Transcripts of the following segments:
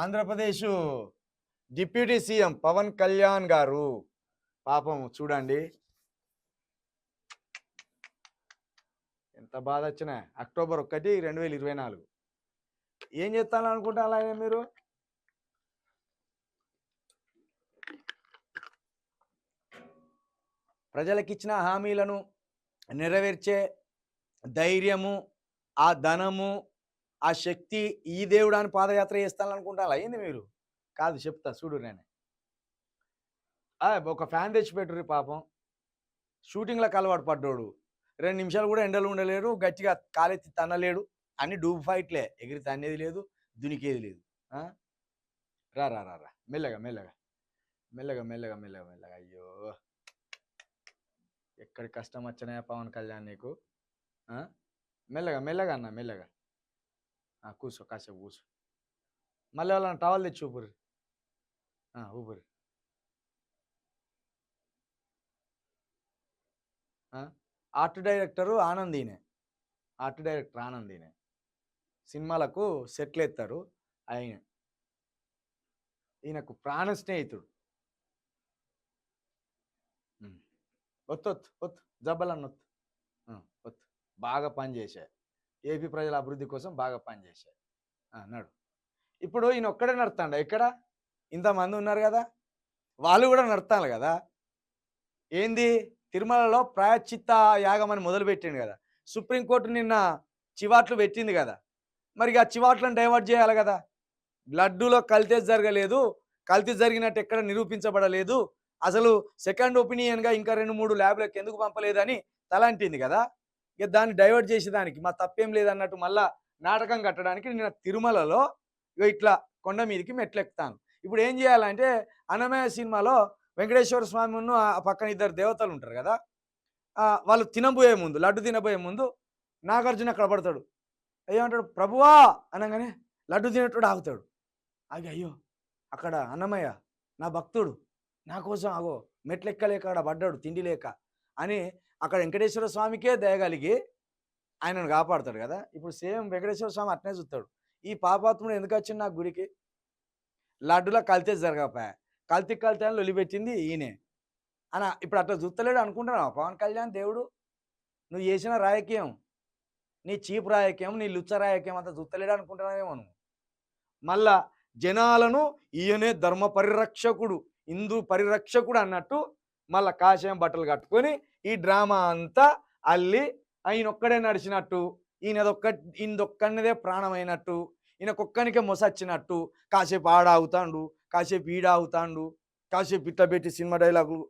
Andhra Pradesh deputy CM Pawan Kalyan garu. పాపం చూడండి. ఎంత బాధ వచ్చినా. అక్టోబర్ ఒకటి రెండు వేల ఇరవై నాలుగు. ఏం చేస్తాను అనుకుంటా అలాగే మీరు? ప్రజలకిచ్చిన హామీలను నెరవేర్చే ధైర్యము ఆ ధనము ఆ శక్తి ఈ దేవుడు అని పాదయాత్ర చేస్తాననుకుంటా అలా అయింది మీరు? కాదు చెప్తా చూడు నేను. ఒక ఫ్యాన్ తెచ్చి పాపం. షూటింగ్లో అలవాటు పడ్డాడు. రెండు నిమిషాలు కూడా ఎండలు ఉండలేడు గట్టిగా కాలెత్తి తన్నలేడు. అన్ని డూబ్ ఫైట్లే. ఎగిరి తన్నేది లేదు దునికేది లేదు. రా రా రా రా. మెల్లగా మెల్లగా. మెల్లగా మెల్లగా మెల్లగా మెల్లగా. అయ్యో. ఎక్కడి కష్టం వచ్చినాయా పవన్ కళ్యాణ్ నీకు? మెల్లగా మెల్లగా అన్న మెల్లగా. కూర్చో కాసేపు కూర్చో. మళ్ళీ వాళ్ళని టవల్ తెచ్చి ఊపిరి ఊపిరి ఆర్ట్ డైరెక్టరు ఆనందీనే. ఆర్ట్ డైరెక్టర్ ఆనందీనే. సినిమాలకు సెట్లు ఎత్తారు ఆయన. ఈయనకు ప్రాణ స్నేహితుడు. ఉమ్. ఒత్తు ఒత్తు ఒత్తు. వత్ బాగా పనిచేసా ఏపీ ప్రజల అభివృద్ధి కోసం బాగా పనిచేశాడు. అన్నాడు. ఇప్పుడు ఈయన ఒక్కడే నడుతాడు ఎక్కడ? ఇంతమంది ఉన్నారు కదా. వాళ్ళు కూడా నడతాలి కదా. ఏంది? తిరుమలలో ప్రాయశ్చిత్త యాగం అని మొదలుపెట్టిండు కదా. సుప్రీంకోర్టు నిన్న చివాట్లు పెట్టింది కదా. మరి ఆ చివాట్లను డైవర్ట్ చేయాలి కదా. లడ్డూలో కల్తీ జరగలేదు. కల్తీ జరిగినట్టు ఎక్కడ నిరూపించబడలేదు. అసలు సెకండ్ ఒపీనియన్గా ఇంకా రెండు మూడు ల్యాబ్లకు ఎందుకు పంపలేదని తలంటింది కదా. ఇక దాన్ని డైవర్ట్ చేసేదానికి. మా తప్పేం లేదన్నట్టు మళ్ళా నాటకం కట్టడానికి నేను తిరుమలలో ఇక ఇట్లా కొండ మీదకి మెట్లెక్కుతాను. ఇప్పుడు ఏం చేయాలంటే అన్నమయ్య సినిమాలో వెంకటేశ్వర స్వామి ఉన్న ఆ పక్కన ఇద్దరు దేవతలు ఉంటారు కదా వాళ్ళు తినబోయే ముందు లడ్డు తినబోయే ముందు నాగార్జున అక్కడ పడతాడు. ఏమంటాడు? ప్రభువా! అనగానే లడ్డు తినేటోడు ఆగుతాడు. ఆగి అయ్యో అక్కడ అన్నమయ్య నా భక్తుడు నా కోసం ఆగో మెట్లెక్కలేక అక్కడ పడ్డాడు తిండి లేక అని అక్కడ వెంకటేశ్వర స్వామికే దయగలిగి ఆయనను కాపాడతాడు కదా. ఇప్పుడు సేమ్ వెంకటేశ్వర స్వామి అట్నే చూస్తాడు. ఈ పాపాత్ముడు ఎందుకు వచ్చింది నా గుడికి? లడ్డులా కల్తీ జరగపాయ కల్తీ కల్తీ అని లొలిపెట్టింది ఈయనే. అన ఇప్పుడు అట్లా చూస్తలేడు అనుకుంటున్నావు? పవన్ కళ్యాణ్ దేవుడు నువ్వు చేసిన రాజకీయం నీ చీప్ రాజకీయం నీ లుచ్చ రాజకీయం అంతా చూస్తలేడు అనుకుంటున్నావేమో నువ్వు. మళ్ళా జనాలను ఈయనే ధర్మ పరిరక్షకుడు హిందూ పరిరక్షకుడు అన్నట్టు మళ్ళీ కాషాయం బట్టలు కట్టుకొని ఈ డ్రామా అంతా అల్లి ఆయన ఒక్కడే నడిచినట్టు ఈయనదొక్క ఈయనదొక్కనిదే ప్రాణమైనట్టు ఈయనకొక్కనికే మొసచ్చినట్టు కాసేపు ఆడ అవుతాండు కాసేపు ఈడ అవుతాండు కాసేపు ఇట్లా పెట్టి సినిమా డైలాగులు.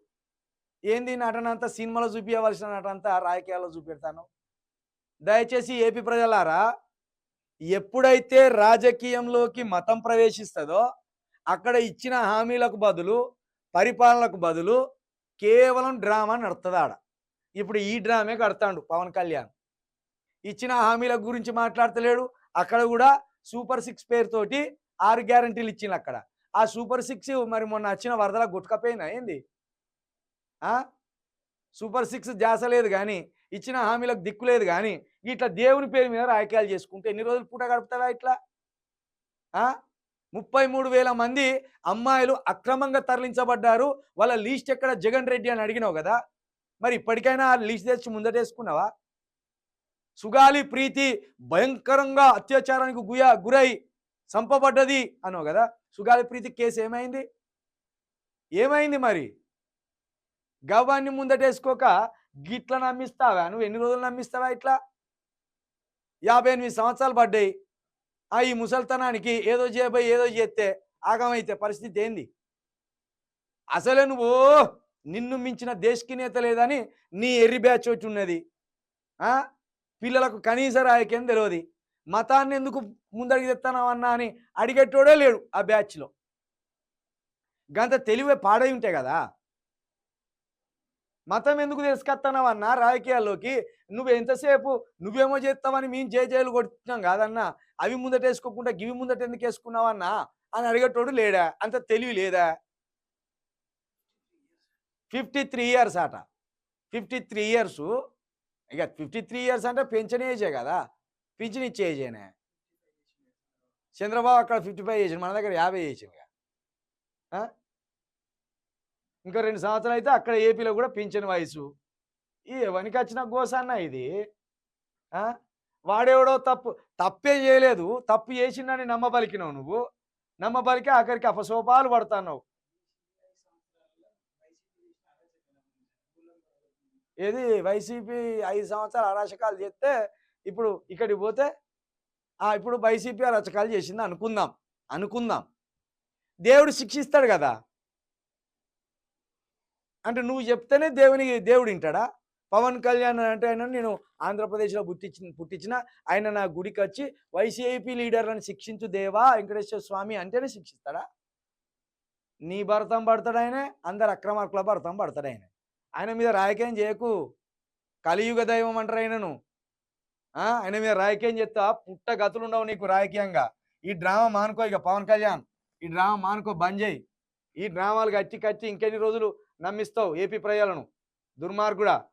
ఏంది నటన అంతా? సినిమాలో చూపించవలసిన నటన అంతా రాజకీయాల్లో చూపెడతాను. దయచేసి ఏపీ ప్రజలారా ఎప్పుడైతే రాజకీయంలోకి మతం ప్రవేశిస్తుందో అక్కడ ఇచ్చిన హామీలకు బదులు పరిపాలనకు బదులు కేవలం డ్రామా నడుతుంది ఆడ ఇప్పుడు ఈ డ్రామే కడతాడు పవన్ కళ్యాణ్. ఇచ్చిన హామీల గురించి మాట్లాడతలేడు. అక్కడ కూడా సూపర్ సిక్స్ పేరుతోటి ఆరు గ్యారంటీలు ఇచ్చింది అక్కడ. ఆ సూపర్ సిక్స్ మరి మొన్న వచ్చిన వరదల గుట్టకపోయినా ఏంది? ఆ? సూపర్ సిక్స్ జాసలేదు కానీ ఇచ్చిన హామీలకు దిక్కులేదు కానీ ఇట్లా దేవుని పేరు మీద రాయకాయలు చేసుకుంటే ఎన్ని రోజులు పూట గడుపుతావా ఇట్లా? ముప్పై మూడు వేల మంది అమ్మాయిలు అక్రమంగా తరలించబడ్డారు. వాళ్ళ లీస్ట్ ఎక్కడ? జగన్ రెడ్డి అని అడిగినావు కదా. మరి ఇప్పటికైనా ఆ లీస్ట్ తెచ్చి ముందటేసుకున్నావా? సుగాలి ప్రీతి భయంకరంగా అత్యాచారానికి గుయ గురై చంపబడ్డది అన్నావు కదా. సుగాలి ప్రీతి కేసు ఏమైంది? ఏమైంది మరి? గవ్వాన్ని ముందటేసుకోక గిట్ల నమ్మిస్తావా? నువ్వు ఎన్ని రోజులు నమ్మిస్తావా ఇట్లా? యాభై ఎనిమిది సంవత్సరాలు పడ్డాయి. ఆ ఈ ముసల్తనానికి ఏదో చేయబోయి ఏదో చేస్తే ఆగమైతే పరిస్థితి ఏంది? అసలే నువ్వు నిన్ను మించిన దేశకి నేత లేదని నీ ఎర్రి బ్యాచ్ వచ్చి ఉన్నది. ఆ? పిల్లలకు కనీస రాయకేం తెలియదు మతాన్ని ఎందుకు ముందడిగి తెస్తానవన్నా అని అడిగేటోడే లేడు ఆ బ్యాచ్లో. గంత తెలివే పాడై ఉంటాయి కదా? మతం ఎందుకు తీసుకొస్తున్నావన్నా రాజకీయాల్లోకి. నువ్వు ఎంతసేపు నువ్వేమో చేస్తావని మేము జయ జయలు కొడుతున్నాం కాదన్నా. అవి ముందట వేసుకోకుండా గివి ముందట ఎందుకు వేసుకున్నావన్నా అని అడిగేటోడు లేడా? అంత తెలివి లేదా? ఫిఫ్టీ త్రీ ఇయర్స్ అట ఫిఫ్టీ త్రీ ఇయర్స్ ఇక ఫిఫ్టీ త్రీ ఇయర్స్ అంటే పెన్షన్ ఏజే కదా? పింఛన్ ఇచ్చే ఏజేనే? చంద్రబాబు అక్కడ ఫిఫ్టీ ఫైవ్ చేసిండు మన దగ్గర యాభై చేసిండు ఇంకా రెండు సంవత్సరాలు అయితే అక్కడ ఏపీలో కూడా పింఛన్ వయసు. ఈ ఎవరికి వచ్చిన గోసన్న ఇది? వాడేవడో తప్పు తప్పేం చేయలేదు. తప్పు చేసిందని నమ్మబలికినావు నువ్వు. నమ్మబలికి ఆఖరికి అపశోపాలు పడుతున్నావు. ఏది? వైసీపీ ఐదు సంవత్సరాలు అరాచకాలు చేస్తే ఇప్పుడు ఇక్కడికి పోతే ఇప్పుడు వైసీపీ అరాచకాలు చేసింది అనుకుందాం. అనుకుందాం. దేవుడు శిక్షిస్తాడు కదా. అంటే నువ్వు చెప్తేనే దేవుని దేవుడు వింటాడా? పవన్ కళ్యాణ్ అంటే ఆయన నేను ఆంధ్రప్రదేశ్లో పుట్టించిన పుట్టించిన ఆయన నా గుడికి వచ్చి వైసీపీ లీడర్లను శిక్షించు దేవా వెంకటేశ్వర స్వామి అంటేనే శిక్షిస్తాడా? నీ భర్తం పడతాడు ఆయనే అందరు అక్రమార్కుల భర్తం పడతాడు ఆయన. ఆయన మీద రాయకేం చేయకు. కలియుగ దైవం అంటారు ఆయనను. ఆయన మీద రాయకేం చెప్తా పుట్ట గతులు ఉండవు నీకు రాజకీయంగా. ఈ డ్రామా మానుకో ఇక పవన్ కళ్యాణ్. ఈ డ్రామా మానుకో బంద్ చేయి ఈ డ్రామాలు కచ్చి కచ్చి ఇంకెన్ని రోజులు నమ్మిస్తావు. ఏపీ ప్రజలను. దుర్మార్గుడా.